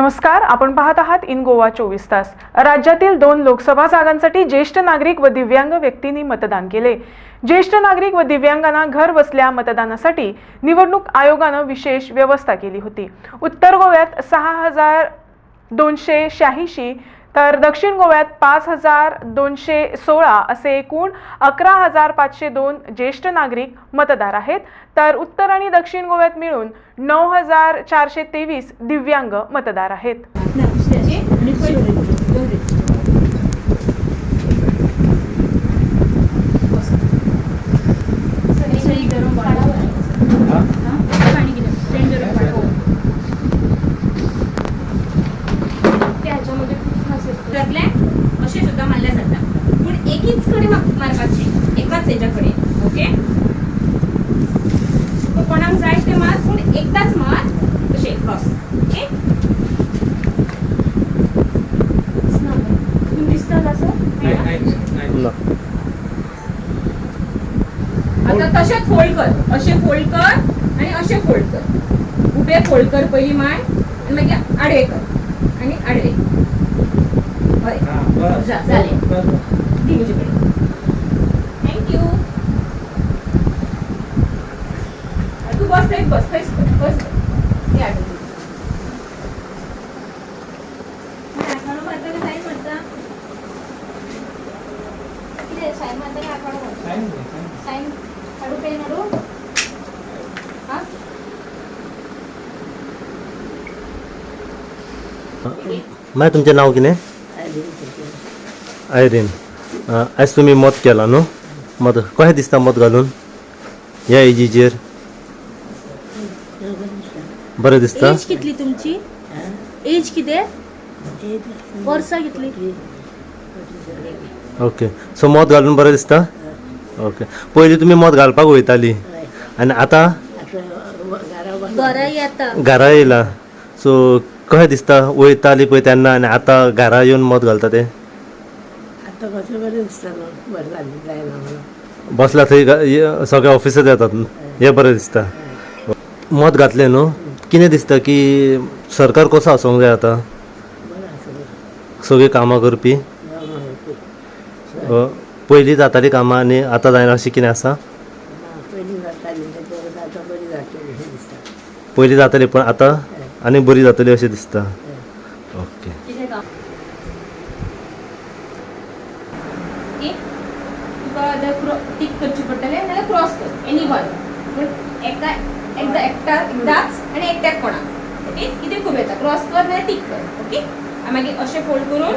नमस्कार आपण पाहत आहात इन गोवा चोवीस तास. राज्यातील दोन लोकसभा जागांसाठी ज्येष्ठ नागरिक व दिव्यांग व्यक्तींनी मतदान केले. ज्येष्ठ नागरिक व दिव्यांगांना घर बसल्या मतदानासाठी निवडणूक आयोगानं विशेष व्यवस्था केली होती. उत्तर गोव्यात सहा हजार दोनशे शहाऐंशी तर दक्षिण गोव्यात पाच हजार दोनशे सोळा असे एकूण अकरा हजार पाचशे दोन ज्येष्ठ नागरिक मतदार आहेत. तर उत्तर आणि दक्षिण गोव्यात मिळून नऊ हजार चारशे तेवीस दिव्यांग मतदार आहेत. असं ना आता तशेंच फोल्ड कर. अशें फोल्ड कर आणि अशें फोल्ड कर. उबे फोल्ड कर पयलीं माय आनी मागीर आडवे कर. आनी आडवे. हय? जालें दी म्हजे कडेन थँक्यू तू बस थंय बस थंयच बस. हे हाड हा? माय तुमचें नांव कितें आयरीन. आयज तुमी मत केलां न्हू मत कशें दिसता मत घालून? ह्या एजीचेर बरें दिसता? एज कितली तुमची? एज कितें? वर्सां कितली? ओके. सो मत घालून बरें दिसता? ओके. पयलीं तुमी मत घालपाक वयताली. आनी आतां? घरा येता. घरा येयला. सो कशें दिसता? वयताली पळय तेन्ना आनी आतां घरा येवन मत घालता ते? बसला थंय सगळे ऑफिसात येतात. हे. बरें दिसता. मत घातलें न्हू? कितें दिसता की सरकार कसो आसूंक जाय आतां? सगळीं कामां करपी. अ, पयलीं जाताली कामां आनी आतां जायना अशें कितें आसा हा, पहिली जाताली त्याच्या परत आता बरी जातली हे दिसतं पयलीं जाताली पण आतां आनी बरी जातली अशें दिसता. ओके. काम ओके तुका आतां क्रॉ टीक करची पडटलें नाल्यार क्रॉस कर एनी वन पूण एका एकदा एकटा एकदाच आनी एकट्याक कोणाक ओके? कितें खूब येता. क्रॉस कर नाल्यार टीक कर. ओके? आनी मागीर अशें फोल्ड करून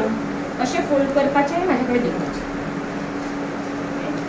अशें फोल्ड करपाचें आनी म्हाजे कडेन दिवपाचें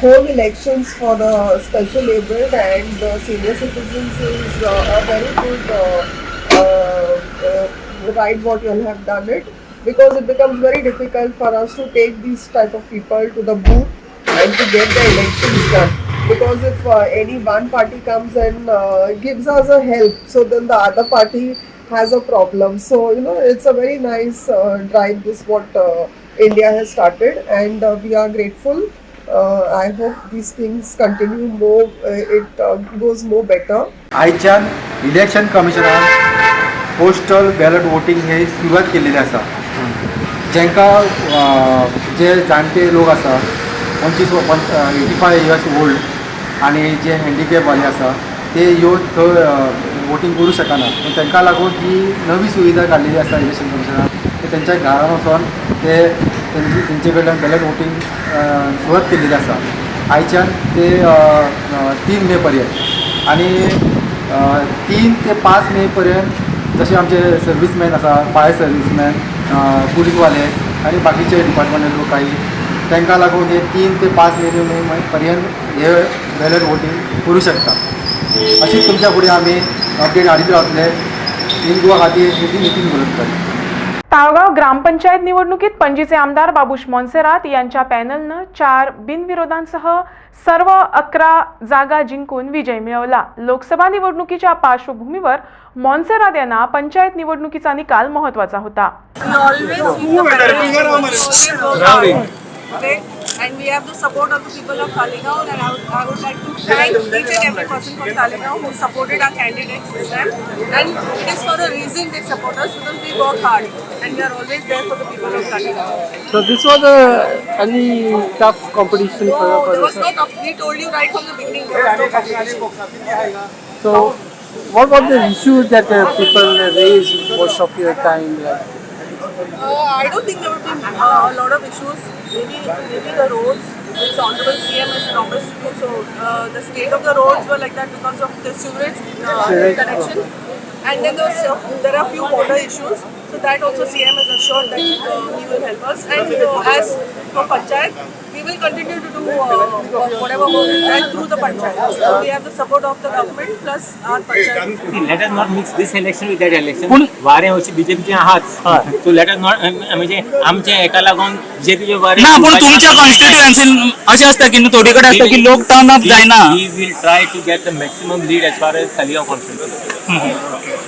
whole elections for the special abled and the senior citizens is uh, a very good uh, uh, uh, right what you all have done it because it becomes very difficult for us to take these type of people to the booth and to get the elections done because if uh, any one party comes and uh, gives us a help so then the other party has a problem so you know it's a very nice uh, drive this what uh, india has started and uh, we are grateful uh, I hope these things continue more, uh, it uh, goes more better. आयच्यान election कमिशनान postal ballot voting हे सुरवात केलेली आसा जेंकां अ, जे जाणटे लोक आसा पंचवीस एटी फाय इयर्स ओल्ड आनी जे हँडिकॅपवाले आसा ते येवन थंय वोटींग करूंक शकना पूण तांकां लागून ही नवी सुविधा काडिल्ली आसा इलेक्शन कमिशनान ते तेंच्या घरान वचोन ते तेंची तेंचे कडल्यान बॅलेट वोटींग सुरवात केल्ली आसा आयच्यान ते तीन मे पर्यंत. आणि तीन ते पाच मे पर्यंत जसे आमचे सर्व्हिसमॅन आसा फायर सर्व्हिसमॅन पुलीसवाले आणि बाकीचे डिपार्टमेंटल लोक काही तांकां लागून हे तीन ते पाच मे पर्यंत हे बॅलेट वोटींग करू शकता अशीच तुमच्या फुडें आमी अपडेट हाडीत रावतले इन गोवा खातीर नितीन नितीन बरोबर ताळगाव ग्रामपंचायत निवडणुकीत पणजीचे आमदार बाबुश मोन्सेरात यांच्या पॅनलनं चार बिनविरोधांसह सर्व अकरा जागा जिंकून विजय मिळवला लोकसभा निवडणुकीच्या पार्श्वभूमीवर मोन्सेरात यांना पंचायत निवडणुकीचा निकाल महत्त्वाचा होता and we have the support of the people of Talegaon and I would, I would like to thank each and every person from Talegaon who supported our candidates this time and it is for a reason they support us because we work hard and we are always there for the people of Talegaon. So this was a any tough competition for, No, for there this. was no, comp- we told you right from the beginning, there was no competition. So what were the issues that uh, people raised most of your time? Like, Uh, I don't think there would be uh, a lot of issues. Maybe, maybe the roads, which Honorable CM has promised to. So uh, the state of the roads were like that because of the sewage uh, connection. And then there, was, uh, there are a few water issues. So that also CM has assured that uh, he will help us. And uh, as for Panchayat, we will continue to do uh, whatever work done through the Panchayat. So we have the support of the government plus our Panchayat. See, let us not mix this election with that election. वारे अशी बीजेपीचे आहात so let us not म्हणजे आमच्या एका लागून बीजेपीचे वारे ना पूण तुमच्या कॉन्स्टिट्युएन्सीन अशें आसता की न्हू थोडी कडेन आसता की लोक टर्न अप जायना we will try to get the maximum lead as far as Khaligaon constituency